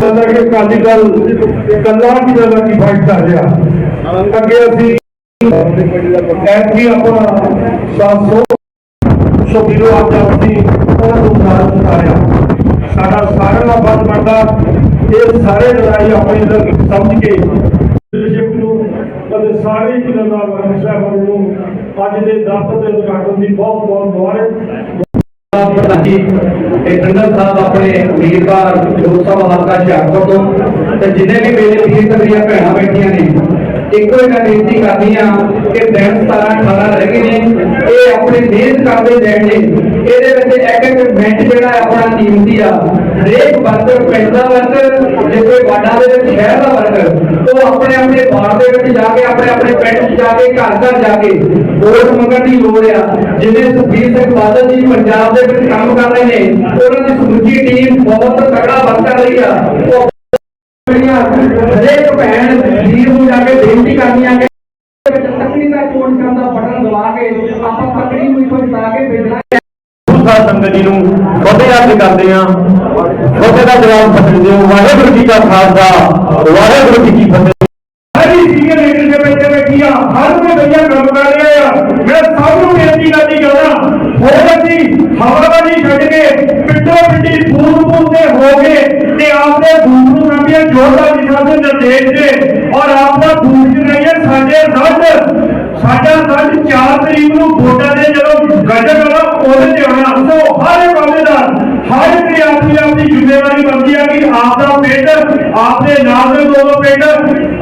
ਕਹਿੰਦਾ ਕਿ ਅਕਾਲੀ ਦਲ ਕੱਲਾ ਕੀ ਜਗ੍ਹਾ ਕੀ ਫਾਈਟ ਕਰ ਰਿਹਾ। ਅੱਗੇ ਅਸੀਂ ਐਤਕੀ ਆਪਣਾ 700 ਸੋ ਵੀਰੋ ਅਸੀਂ ਉਹਨਾਂ ਨੂੰ ਸਾਥ ਉਤਾਰਿਆ। ਸਾਡਾ ਸਾਰਿਆਂ ਦਾ ਫਰਜ਼ ਬਣਦਾ ਇਹ ਸਾਰੇ ਲੜਾਈ ਆਪਣੀ ਅੰਦਰ ਸਮਝ ਕੇ leadership ਨੂੰ ਅਤੇ ਸਾਰੇ ਜ਼ਿਲ੍ਹੇਦਾਰ ਵਰਗ ਸਾਹਿਬਾਨ ਨੂੰ ਅੱਜ ਦੇ ਦਫ਼ਤਰ ਦੇ ਉਦਘਾਟਨ ਦੀ ਬਹੁਤ ਬਹੁਤ ਮੁਬਾਰਕ। ਪ੍ਰਧਾਨੀ ਇਹ ਟੰਡਨ ਸਾਹਿਬ ਆਪਣੇ ਉਮੀਦਵਾਰ ਲੋਕ ਸਭਾ ਹਲਕਾ ਹੁਸ਼ਿਆਰਪੁਰ ਤੋਂ, ਤੇ ਜਿੰਨੇ ਵੀ ਮੇਰੇ ਵੀਰ ਤਗੜੀਆਂ ਭੈਣਾਂ ਬੈਠੀਆਂ ਨੇ ਇੱਕੋ ਹੀ ਮੈਂ ਬੇਨਤੀ ਕਰਦੀ ਆ ਕਿ ਦਿਨ 17 18 ਰਹਿ ਗਏ ਨੇ, ਇਹ ਆਪਣੀ ਮਿਹਨਤ ਕਰਦੇ ਜਾਣ ਨੇ। ਇਹਦੇ ਵਿੱਚ ਇੱਕ ਇੱਕ ਮਿੰਟ ਜਿਹੜਾ ਆਪਣਾ ਕੀਮਤੀ ਆ। ਹਰੇਕ ਵਰਕਰ, ਪਿੰਡ ਦਾ ਵਰਕਰ, ਜੇ ਕੋਈ ਵਾਡਾ ਦੇ ਵਿੱਚ, ਸ਼ਹਿਰ ਦਾ ਵਰਕਰ, ਉਹ ਆਪਣੇ ਆਪਣੇ ਵਾਰਡ ਦੇ ਵਿੱਚ ਜਾ ਕੇ, ਆਪਣੇ ਆਪਣੇ ਪਿੰਡ 'ਚ ਜਾ ਕੇ, ਘਰ ਘਰ ਜਾ ਕੇ ਵੋਟ ਮੰਗਣ ਦੀ ਲੋੜ ਆ। ਜਿਵੇਂ ਸੁਖਬੀਰ ਸਿੰਘ ਬਾਦਲ ਜੀ ਪੰਜਾਬ ਦੇ ਵਿੱਚ ਕੰਮ ਕਰ ਰਹੇ ਨੇ, ਉਹਨਾਂ ਦੀ ਸਮੁੱਚੀ ਟੀਮ ਬਹੁਤ ਤਕੜਾ ਵਰਕਰ ਰਹੀ ਆ ਉਹ ਜਿਹੜੀਆਂ ਹਰੇਕ ਭੈਣ ਵੀਰ ਨੂੰ ਜਾ ਕੇ ਬੇਨਤੀ ਕਰਦੀਆਂ ਕਿ ਤਕੜੀ ਦਾ ਚੋਣ ਕਰਨ ਦਾ ਬਟਨ ਦਬਾ ਕੇ ਆਪਾਂ ਤਕੜੀ ਨੂੰ ਇੱਥੋਂ ਜਿਤਾ ਕੇ ਭੇਜਣਾ ਸਾਧ ਸੰਗਤ ਜੀ ਨੂੰ ਬਹੁਤੇ ਅਰਜ਼ ਕਰਦੇ ਆ ਬਹੁਤੇ ਦਾ ਜਵਾਬ ਸਕਦੇ ਹੋ ਵਾਹਿਗੁਰੂ ਜੀ ਕਾ ਖਾਲਸਾ। ਵਾਹਿਗੁਰੂ ਜੀ ਕੀ ਫਤਿਹ। ਹਰੀ ਸੀਨੀਅਰ ਲੀਡਰ ਦੇ ਵਿੱਚ ਬੈਠੀ ਆ। ਹਰ ਕੋਈ ਵਧੀਆ ਕੰਮ ਕਰ ਰਿਹਾ ਆ। ਮੈਂ ਸਭ ਨੂੰ ਬੇਨਤੀ ਕਰਦੀ ਜਾਣਾ ਹੋਰ ਅਸੀਂ ਹਵਾਬਾਜ਼ੀ ਛੱਡ ਕੇ ਪਿੰਡੋ ਪਿੰਡੀ ਫੂਲ ਫੂਲ ਤੇ ਹੋ ਗਏ ਤੇ ਆਪਦੇ ਬੂਟ ਨੂੰ ਨੰਬੀਆਂ ਜੋੜਦਾ ਜੀ ਸਾਡੇ ਨਿਰਦੇਸ਼ ਦੇ। ਔਰ ਆਪਦਾ ਸਾਡੇ ਰੱਦ ਸਾਡਾ ਰੱਦ 4 ਤਰੀਕ ਨੂੰ ਵੋਟਾਂ ਦੇ ਜਦੋਂ ਗਜਰ ਵਾਲਾ ਉਹਦੇ ਤੇ ਆਉਣਾ। ਸੋ ਹਰ ਇੱਕ ਹਰ ਇੱਕ ਆਪਣੀ ਆਪਣੀ ਜ਼ਿੰਮੇਵਾਰੀ ਬਣਦੀ ਆ ਕਿ ਆਪ ਦਾ ਪਿੰਡ ਆਪ ਦੇ ਨਾਲ ਦੇ ਦੋ ਦੋ ਪਿੰਡ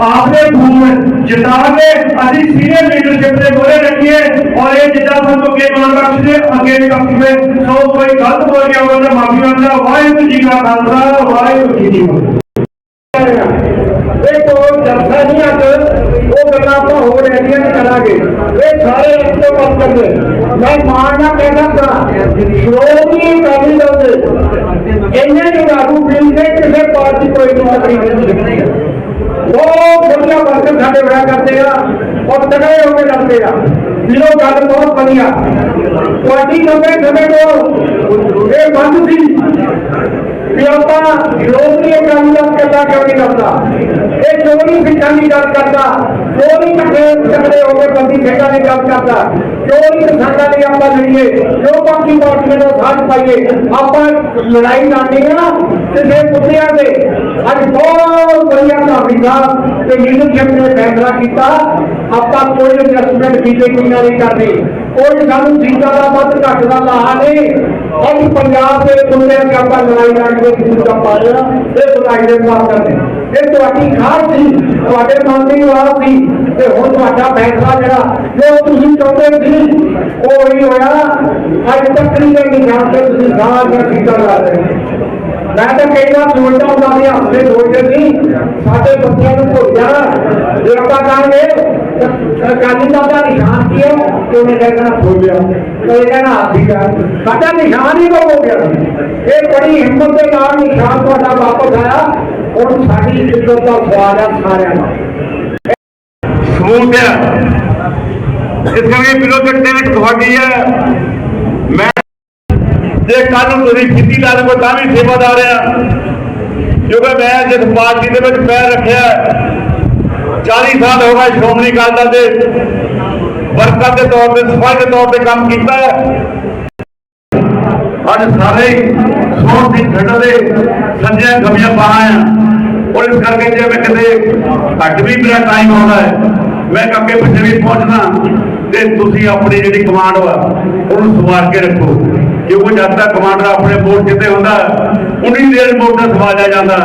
ਆਪ ਦੇ ਖੂਨ ਜਿਤਾ ਕੇ ਅਸੀਂ ਸੀਨੀਅਰ ਲੀਡਰਸ਼ਿਪ ਦੇ ਮੋਹਰੇ ਰੱਖੀਏ ਔਰ ਇਹ ਜਿੱਦਾਂ ਸਾਨੂੰ ਅੱਗੇ ਮਾਨ ਬਖਸ਼ਦੇ, ਅੱਗੇ ਵੀ ਬਖਸ਼ਦੇ ਸੋ ਕੋਈ ਗਲਤ ਬੋਲ ਗਿਆ ਉਹਨਾਂ ਮਾਫੀ ਮੰਗਦਾ। ਵਾਹਿਗੁਰੂ ਜੀ ਕਾ ਖਾਲਸਾ, ਵਾਹਿਗੁਰੂ ਜੀ ਕੀ ਫਤਿਹ। ਇਹ ਕੋਈ ਜਲਸਾ ਨਹੀਂ ਅੱਜ ਐਡੀਆਂ ਨਹੀਂ ਕਰਾਂਗੇ ਇਹ ਸਾਰੇ ਇੱਕ ਤੋਂ ਕੰਮ ਕਰਦੇ ਮੈਂ ਮਾਰਨਾ ਕਹਿਣਾ ਤਾਂ ਸ਼੍ਰੋਮਣੀ ਅਕਾਲੀ ਦਲ ਦੇ ਇੰਨੇ ਜੁੜਾਰੂ ਮਿਲ ਕੇ ਕਿਸੇ ਪਾਰਟੀ ਕੋਈ ਨੌਕਰੀ ਨਹੀਂ ਦਿਖਣੀ ਬਹੁਤ ਵਧੀਆ ਵਰਕਰ ਸਾਡੇ ਬੜਾ ਕਰਦੇ ਆ ਔਰ ਤਗੜੇ ਹੋ ਕੇ ਲੜਦੇ ਆ ਵੀਰੋ ਗੱਲ ਬਹੁਤ ਵਧੀਆ ਤੁਹਾਡੀ ਲੰਬੇ ਸਮੇਂ ਤੋਂ ਇਹ ਬੰਦ ਸੀ ਵੀ ਆਪਾਂ ਸ਼੍ਰੋਮਣੀ ਅਕਾਲੀ ਦਲ ਕੱਲਾ ਕਿਉਂ ਨਹੀਂ ਕਰਦਾ ਇਹ ਚੋਰੀ ਸਿੱਖਾਂ ਦੀ ਗੱਲ ਕਰਦਾ। ਚੋਰੀ ਇਕੱਠੇ ਤਕੜੇ ਹੋ ਕੇ ਬੰਦੀ ਖੇਡਾਂ ਦੀ ਗੱਲ ਕਰਦਾ। ਚੋਰੀ ਕਿਸਾਨਾਂ ਦੀ ਆਪਾਂ ਲੜੀਏ, ਜੋ ਬਾਕੀ ਪਾਰਟੀਆਂ ਦਾ ਸਾਥ ਪਾਈਏ, ਆਪਾਂ ਲੜਾਈ ਲੜਨੀ ਆ ਤੇ ਫਿਰ ਮੁੱਦਿਆਂ ਤੇ ਅੱਜ ਬਹੁਤ ਵਧੀਆ ਧਾਰਮਿਕ ਸਾਹਿਬ ਤੇ ਲੀਡਰਸ਼ਿਪ ਨੇ ਫੈਸਲਾ ਕੀਤਾ। ਆਪਾਂ ਕੋਈ ਐਡਜਸਟਮੈਂਟ ਬੀਜੇਪੀ ਨਾਲ ਨਹੀਂ ਕਰਨੀ ਕੋਈ ਸਾਨੂੰ ਸੀਟਾਂ ਦਾ ਵੱਧ ਘੱਟ ਦਾ ਲਾਹਾ ਨਹੀਂ ਅੱਜ ਪੰਜਾਬ ਦੇ ਮੁੱਦੇ ਤੇ ਆਪਾਂ ਲੜਾਈ ਲੜ ਕੇ ਕਿਸੇ ਦਾ ਪਾ ਦੇਣਾ ਇਹ ਲੜਾਈ ਦੇ ਮਾਰ ਕਰਦੇ ਇਹ ਤੁਹਾਡੀ ਖਾਸ ਸੀ, ਤੁਹਾਡੇ ਮਨ ਦੀ ਆਵਾਜ਼ ਸੀ, ਤੇ ਹੁਣ ਤੁਹਾਡਾ ਫੈਸਲਾ ਜਿਹੜਾ, ਜੋ ਤੁਸੀਂ ਚਾਹੁੰਦੇ ਸੀ, ਉਹ ਹੀ ਹੋਇਆ। ਅੱਜ ਤੱਕ ਨਹੀਂ ਗਈ ਨਿਸ਼ਾਨ ਤੇ ਤੁਸੀਂ ਸਾਰੀਆਂ ਸੀਟਾਂ ਲਾ ਰਹੇ ਹੋ। ਮੈਂ ਤਾਂ ਕਈ ਵਾਰ ਸੋਚਦਾ ਹੁੰਦਾ ਵੀ ਹੱਥੇ ਸੋਚਦੇ ਸੀ ਸਾਡੇ ਬੱਚਿਆਂ ਨੂੰ ਭੁੱਲ ਜਾਣਾ ਜੇ ਆਪਾਂ ਕਹਾਂਗੇ ਕਾਜੀ ਦਾ ਦਾ ਨਿਸ਼ਾਨ ਕੀ ਹੈ ਕਿ ਉਹਨੇ ਕਹਿਣਾ ਭੁੱਲ ਗਿਆ ਉਹ ਕਹਿਣਾ ਹਾਥੀ ਦਾ ਸਾਡਾ ਨਿਸ਼ਾਨ ਹੀ ਗੁੰਮ ਹੋ ਗਿਆ ਇਹ ਬੜੀ ਹਿੰਮਤ ਦੇ ਨਾਲ ਨਿਸ਼ਾਨ ਤੁਹਾਡਾ ਵਾਪਸ ਆਇਆ ਹੁਣ ਸਾਡੀ ਇੱਜ਼ਤ ਦਾ ਸਵਾਲ ਹੈ ਸਾਰਿਆਂ ਦਾ ਸਮੂਹ ਹੈ ਇਸ ਕਰਕੇ ਵਿਰੋਧ ਟਿਕਟ ਤੁਹਾਡੀ ਹੈ ਮੈਂ ਜੇ ਕੱਲ ਨੂੰ ਤੁਸੀਂ ਖੇਤੀ ਲਾ ਲਵੋ ਤਾਂ ਵੀ ਸੇਵਾਦਾਰ ਆ ਕਿਉਂਕਿ ਮੈਂ ਜਿਸ ਪਾਰਟੀ ਦੇ ਵਿੱਚ ਪੈਰ ਰੱਖਿਆ 40 ਸਾਲ ਹੋ ਗਏ ਸ਼੍ਰੋਮਣੀ ਅਕਾਲੀ ਦਲ ਦੇ ਵਰਕਰ ਦੇ ਤੌਰ ਤੇ, ਸਫ਼ਾਈ ਦੇ ਤੌਰ ਤੇ ਕੰਮ ਕੀਤਾ ਹੈ। ਅੱਜ ਸਾਰੇ ਸੋਹਣ ਦੀ ਠੰਡ ਦੇ ਸੰਜੇ ਗਮੀਆਂ ਪਾਣਾ ਆ ਔਰ ਇਸ ਕਰਕੇ ਜੇ ਮੈਂ ਕਿਤੇ ਘੱਟ ਵੀ ਮੇਰਾ ਟਾਈਮ ਆਉਂਦਾ ਹੈ, ਮੈਂ ਅੱਗੇ ਪਿੱਛੇ ਵੀ ਪਹੁੰਚਣਾ ਤੇ ਤੁਸੀਂ ਆਪਣੀ ਜਿਹੜੀ ਕਮਾਂਡ ਵਾ, ਉਹਨੂੰ ਸਵਾਰ ਕੇ ਰੱਖੋ। ਕਿਉਂਕਿ ਜਦ ਤੱਕ ਕਮਾਂਡਰ ਆਪਣੇ ਮੋਰਚੇ ਤੇ ਹੁੰਦਾ ਉਨੀ ਦੇਰ ਮੋਰਚਾ ਦਾ ਜਾਂਦਾ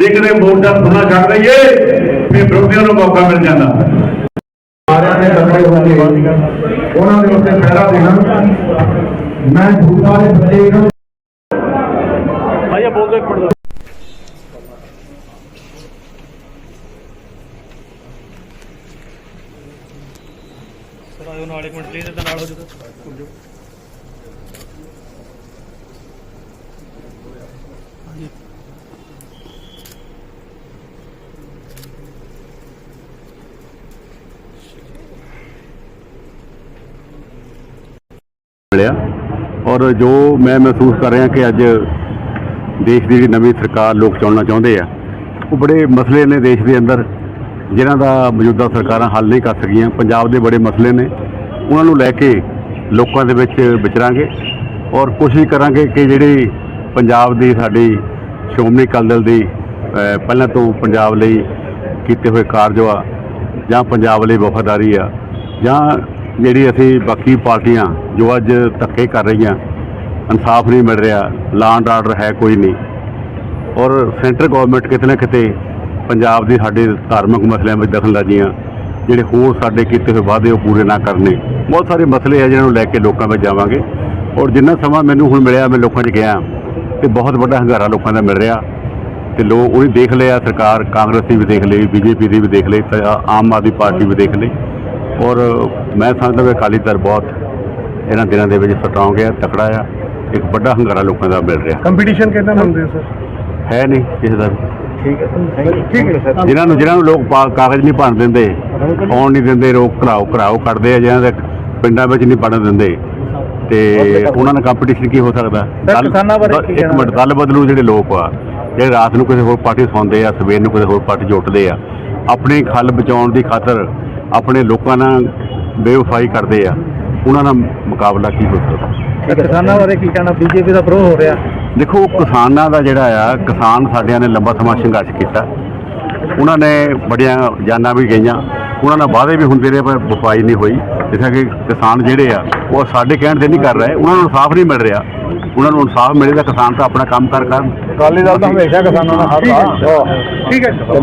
ਜੇ ਕਿਤੇ ਬੋਰਡ ਦਾ ਸੁਣਾ ਛੱਡ ਦਈਏ ਫਿਰ ਵਿਰੋਧੀਆਂ ਨੂੰ ਮੌਕਾ ਮਿਲ ਜਾਂਦਾ। ਸਾਰਿਆਂ ਨੇ ਤਕੜੇ ਹੋ। ਕੇ ਉਹਨਾਂ ਦੇ ਉੱਤੇ ਪਹਿਰਾ ਦੇਣਾ। ਮੈਂ ਝੂਠਾ ਦੇ ਬੱਚੇ ਨੂੰ ਸਰ ਆਇਓ ਨਾਲ ਇੱਕ ਮਿੰਟ ਪਲੀਜ਼ ਇਦਾਂ ਨਾਲ ਹੋ ਜਾਓ। ਮਿਲਿਆ ਔਰ ਜੋ ਮੈਂ ਮਹਿਸੂਸ ਕਰ ਰਿਹਾ ਕਿ ਅੱਜ ਦੇਸ਼ ਦੀ ਜਿਹੜੀ ਨਵੀਂ ਸਰਕਾਰ ਲੋਕ ਚੁਣਨਾ ਚਾਹੁੰਦੇ ਆ, ਉਹ ਬੜੇ ਮਸਲੇ ਨੇ ਦੇਸ਼ ਦੇ ਅੰਦਰ, ਜਿਨ੍ਹਾਂ ਦਾ ਮੌਜੂਦਾ ਸਰਕਾਰਾਂ ਹੱਲ ਨਹੀਂ ਕਰ ਸਕੀਆਂ। ਪੰਜਾਬ ਦੇ ਬੜੇ ਮਸਲੇ ਨੇ। ਉਹਨਾਂ ਨੂੰ ਲੈ ਕੇ ਲੋਕਾਂ ਦੇ ਵਿੱਚ ਵਿਚਰਾਂਗੇ। ਔਰ ਕੋਸ਼ਿਸ਼ ਕਰਾਂਗੇ ਕਿ ਜਿਹੜੀ ਪੰਜਾਬ ਦੀ ਸਾਡੀ ਸ਼੍ਰੋਮਣੀ ਅਕਾਲੀ ਦਲ ਦੀ ਪਹਿਲਾਂ ਤੋਂ ਪੰਜਾਬ ਲਈ ਕੀਤੇ ਹੋਏ ਕਾਰਜ ਆ, ਜਾਂ ਪੰਜਾਬ ਲਈ ਵਫਾਦਾਰੀ ਆ, ਜਾਂ ਜਿਹੜੀ ਅਸੀਂ ਬਾਕੀ ਪਾਰਟੀਆਂ ਜੋ ਅੱਜ ਧੱਕੇ ਕਰ ਰਹੀਆਂ, ਇਨਸਾਫ ਨਹੀਂ ਮਿਲ ਰਿਹਾ ਲਾਂਡ ਆਰਡਰ ਹੈ ਕੋਈ ਨਹੀਂ। ਔਰ ਸੈਂਟਰ ਗਵਰਨਮੈਂਟ ਕਿਤੇ ਨਾ ਕਿਤੇ ਪੰਜਾਬ ਦੀ ਸਾਡੇ ਧਾਰਮਿਕ ਮਸਲਿਆਂ ਵਿੱਚ ਦਖਲਅੰਦਾਜ਼ੀਆਂ ਜਿਹੜੇ ਹੋਰ ਸਾਡੇ ਕੀਤੇ ਹੋਏ ਵਾਅਦੇ ਉਹ ਪੂਰੇ ਨਾ ਕਰਨੇ। ਬਹੁਤ ਸਾਰੇ ਮਸਲੇ ਆ ਜਿਹਨਾਂ ਨੂੰ ਲੈ ਕੇ ਲੋਕਾਂ ਵਿੱਚ ਜਾਵਾਂਗੇ। ਔਰ ਜਿੰਨਾ ਸਮਾਂ ਮੈਨੂੰ ਹੁਣ ਮਿਲਿਆ, ਮੈਂ ਲੋਕਾਂ 'ਚ ਗਿਆ, ਤੇ ਬਹੁਤ ਵੱਡਾ ਹੰਗਾਰਾ ਲੋਕਾਂ ਦਾ ਮਿਲ ਰਿਹਾ। ਤੇ ਲੋਕ ਉਹਨੇ ਦੇਖ ਲਿਆ ਸਰਕਾਰ ਕਾਂਗਰਸ ਦੀ ਵੀ ਦੇਖ ਲਈ ਬੀਜੇਪੀ ਦੀ ਵੀ ਦੇਖ ਲਈ ਆਮ ਆਦਮੀ ਪਾਰਟੀ ਵੀ ਦੇਖ ਲਈ ਔਰ ਮੈਂ ਸਮਝਦਾ ਵੀ ਅਕਾਲੀ ਦਲ ਬਹੁਤ ਇਹਨਾਂ ਦਿਨਾਂ ਦੇ ਵਿੱਚ ਸਟਰੋਂਗ ਹੈ ਤਕੜਾ ਆ ਇੱਕ ਵੱਡਾ ਹੰਗਾਰਾ ਲੋਕਾਂ ਦਾ ਮਿਲ ਰਿਹਾ। ਕੰਪੀਟੀਸ਼ਨ ਕਿੰਨਾ ਮੰਨਦੇ ਹੋ ਸਰ ਹੈ ਨਹੀਂ ਕਿਸੇ ਦਾ ਵੀ। ਠੀਕ ਹੈ ਠੀਕ ਹੈ ਸਰ ਜਿਨ੍ਹਾਂ ਨੂੰ ਜਿਨ੍ਹਾਂ ਨੂੰ ਲੋਕ ਪਾ- ਕਾਗਜ਼ ਨਹੀਂ ਭਰਨ ਦਿੰਦੇ ਆਉਣ ਨਹੀਂ ਦਿੰਦੇ ਰੋਕ ਘਰਾਓ ਘਰਾਓ ਕੱਢਦੇ ਆ ਜਿਹਨਾਂ ਦੇ ਪਿੰਡਾਂ ਵਿੱਚ ਨਹੀਂ ਪੜਨ ਦਿੰਦੇ। ਤੇ ਉਹਨਾਂ ਨਾਲ ਕੰਪੀਟੀਸ਼ਨ ਕੀ ਹੋ ਸਕਦਾ? ਦਲ- ਕਿਸਾਨਾਂ ਬਾਰੇ ਕੀ ਇੱਕ ਮਿੰਟ ਦਲ ਬਦਲੂ ਜਿਹੜੇ ਲੋਕ ਆ। ਜਿਹੜੇ ਰਾਤ ਨੂੰ ਕਿਸੇ ਹੋਰ ਪਾਰਟੀ ਸੌਂਦੇ ਆ ਸਵੇਰ ਨੂੰ ਕਿਸੇ ਹੋਰ ਪਾਰਟੀ ਉੱਠਦੇ ਆ ਆਪਣੀ ਖੱਲ ਬਚਾਉਣ ਦੀ ਖਾਤਰ ਆਪਣੇ ਲੋਕਾਂ ਨਾਲ ਬੇਵਫਾਈ ਕਰਦੇ ਆ ਉਹਨਾਂ ਨਾਲ ਮੁਕਾਬਲਾ ਕੀ ਹੋ ਸਕਦਾ? ਕਿਸਾਨਾਂ ਬਾਰੇ ਕੀ ਕਹਿਣਾ? ਬੀਜੇਪੀ ਦਾ ਵਿਰੋਧ ਹੋ ਰਿਹਾ। ਦੇਖੋ ਕਿਸਾਨਾਂ ਦਾ ਜਿਹੜਾ ਆ ਕਿਸਾਨ ਸਾਡਿਆਂ ਨੇ ਲੰਬਾ ਸਮਾਂ ਸੰਘਰਸ਼ ਕੀਤਾ। ਉਹਨਾਂ ਨੇ ਬੜੀਆਂ ਜਾਨਾਂ ਵੀ ਗਈਆਂ। ਉਹਨਾਂ ਨਾਲ ਵਾਅਦੇ ਵੀ ਹੁੰਦੇ ਰਹੇ ਪਰ ਵਫਾਈ ਨਹੀਂ ਹੋਈ। ਜਿਵੇਂ ਕਿ ਕਿਸਾਨ ਜਿਹੜੇ ਆ ਉਹ ਸਾਡੇ ਕਹਿਣ ਤੇ ਨਹੀਂ ਕਰ ਰਹੇ। ਉਹਨਾਂ ਨੂੰ ਇਨਸਾਫ ਨਹੀਂ ਮਿਲ ਰਿਹਾ। ਉਹਨਾਂ ਨੂੰ ਇਨਸਾਫ ਮਿਲੇ ਤਾਂ ਕਿਸਾਨ ਤਾਂ ਆਪਣਾ ਕੰਮ ਕਰ ਕਰਨ। ਅਕਾਲੀ ਦਲ ਤਾਂ ਹਮੇਸ਼ਾ ਕਿਸਾਨਾਂ ਨਾਲ ਹੱਥ ਆ ਠੀਕ ਹੈ।